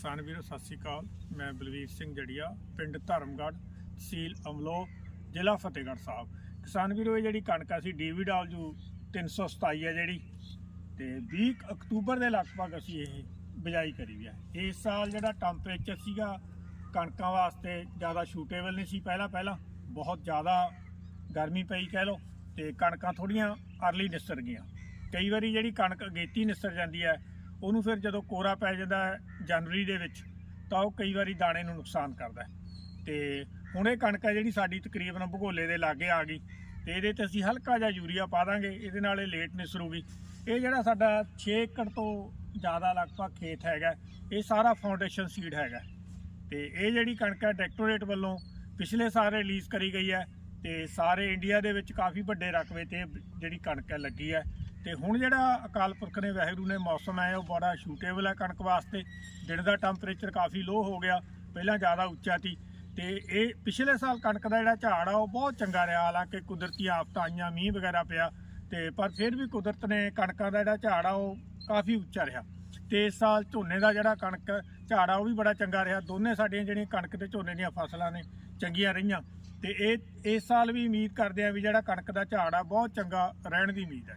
ਕਿਸਾਨ ਵੀਰੋ, ਸਤਿ ਸ਼੍ਰੀ ਅਕਾਲ। ਮੈਂ ਬਲਵੀਰ ਸਿੰਘ ਜੜੀਆ, ਪਿੰਡ ਧਰਮਗੜ੍ਹ, ਤਹਿਸੀਲ ਅਮਲੋ, ਜ਼ਿਲ੍ਹਾ ਫਤਿਹਗੜ੍ਹ ਸਾਹਿਬ। ਕਿਸਾਨ ਵੀਰੋ, ਇਹ ਜਿਹੜੀ ਕਣਕ ਅਸੀਂ ਡੀਵੀ ਡਬਲਯੂ 327 ਹੈ ਜਿਹੜੀ, ਤੇ 20 ਅਕਤੂਬਰ ਦੇ ਲਗਭਗ ਅਸੀਂ ਇਹ ਬਿਜਾਈ ਕਰੀ ਹੈ ਇਸ ਸਾਲ ਜਿਹੜਾ ਟੈਂਪਰੇਚਰ ਸੀਗਾ, ਕਣਕਾਂ ਵਾਸਤੇ ਜ਼ਿਆਦਾ ਸ਼ੂਟੇਬਲ ਨਹੀਂ ਸੀ ਪਹਿਲਾਂ ਪਹਿਲਾਂ, ਬਹੁਤ ਜ਼ਿਆਦਾ ਗਰਮੀ ਪਈ ਕਹਿ ਲਓ, ਤੇ ਕਣਕਾਂ ਥੋੜੀਆਂ ਅਰਲੀ ਨਿਸਰ ਗਈਆਂ। ਕਈ ਵਾਰੀ ਜਿਹੜੀ ਕਣਕ ਅਗੇਤੀ ਨਿਸਰ ਜਾਂਦੀ ਹੈ ਉਹਨੂੰ ਫਿਰ ਜਦੋਂ ਕੋਰਾ ਪੈ ਜਾਂਦਾ ਹੈ ਜਨਵਰੀ ਦੇ ਵਿੱਚ, ਤਾਂ ਉਹ ਕਈ ਵਾਰੀ ਦਾਣੇ ਨੂੰ ਨੁਕਸਾਨ ਕਰਦਾ ਹੈ। ਤੇ ਹੁਣ ਇਹ ਕਣਕ ਹੈ ਜਿਹੜੀ ਸਾਡੀ ਤਕਰੀਬਨ ਭਗੋਲੇ ਦੇ ਲਾਗੇ ਆ ਗਈ, ਤੇ ਇਹਦੇ ਤੇ ਅਸੀਂ ਹਲਕਾ ਜਿਹਾ ਯੂਰੀਆ ਪਾ ਦਾਂਗੇ, ਇਹਦੇ ਨਾਲ ਇਹ ਲੇਟ ਨਿਸਰੂਗੀ। ਇਹ ਜਿਹੜਾ ਸਾਡਾ 6 ਏਕੜ ਤੋਂ ਜ਼ਿਆਦਾ ਲਗਭਗ ਖੇਤ ਹੈਗਾ, ਇਹ ਸਾਰਾ ਫਾਊਂਡੇਸ਼ਨ ਸੀਡ ਹੈਗਾ। ਤੇ ਇਹ ਜਿਹੜੀ ਕਣਕ ਹੈ ਡਾਇਰੈਕਟੋਰੇਟ ਵੱਲੋਂ ਪਿਛਲੇ ਸਾਲ ਰਿਲੀਜ਼ ਕਰੀ ਗਈ ਹੈ, ਤੇ ਸਾਰੇ ਇੰਡੀਆ ਦੇ ਵਿੱਚ ਕਾਫੀ ਵੱਡੇ ਰਕਬੇ ਤੇ ਜਿਹੜੀ ਕਣਕ ਹੈ ਲੱਗੀ ਹੈ। ਤੇ ਹੁਣ ਜਿਹੜਾ ਅਕਾਲ ਪੁਰਖ ਨੇ ਵਾਹਿਗੁਰੂ ਨੇ ਮੌਸਮ ਹੈ, ਉਹ ਬੜਾ ਸ਼ੂਟੇਬਲ ਹੈ ਕਣਕ ਵਾਸਤੇ। ਦਿਨ ਦਾ ਟੈਂਪਰੇਚਰ ਕਾਫੀ ਲੋ ਹੋ ਗਿਆ, ਪਹਿਲਾਂ ਜ਼ਿਆਦਾ ਉੱਚਾ ਸੀ। ਤੇ ਇਹ ਪਿਛਲੇ ਸਾਲ ਕਣਕ ਦਾ ਜਿਹੜਾ ਝਾੜ ਆ, ਉਹ ਬਹੁਤ ਚੰਗਾ ਰਿਹਾ। ਹਾਲਾਂਕਿ ਕੁਦਰਤੀ ਆਫਤਾਂ ਆਈਆਂ, ਮੀਂਹ ਵਗੈਰਾ ਪਿਆ, ਤੇ ਪਰ ਫਿਰ ਵੀ ਕੁਦਰਤ ਨੇ ਕਣਕਾਂ ਦਾ ਜਿਹੜਾ ਝਾੜ ਆ, ਉਹ ਕਾਫੀ ਉੱਚਾ ਰਿਹਾ। ਤੇ ਇਸ ਸਾਲ ਝੋਨੇ ਦਾ ਜਿਹੜਾ ਕਣਕ ਝਾੜ ਆ, ਉਹ ਵੀ ਬੜਾ ਚੰਗਾ ਰਿਹਾ। ਦੋਨੇ ਸਾਡੀਆਂ ਜਿਹੜੀਆਂ ਕਣਕ ਤੇ ਝੋਨੇ ਦੀਆਂ ਫਸਲਾਂ ਨੇ, ਚੰਗੀਆਂ ਰਹੀਆਂ। ਤੇ ਇਹ, ਇਸ ਸਾਲ ਵੀ ਉਮੀਦ ਕਰਦੇ ਆ ਵੀ ਜਿਹੜਾ ਕਣਕ ਦਾ ਝਾੜ ਆ, ਬਹੁਤ ਚੰਗਾ ਰਹਿਣ ਦੀ ਉਮੀਦ ਹੈ।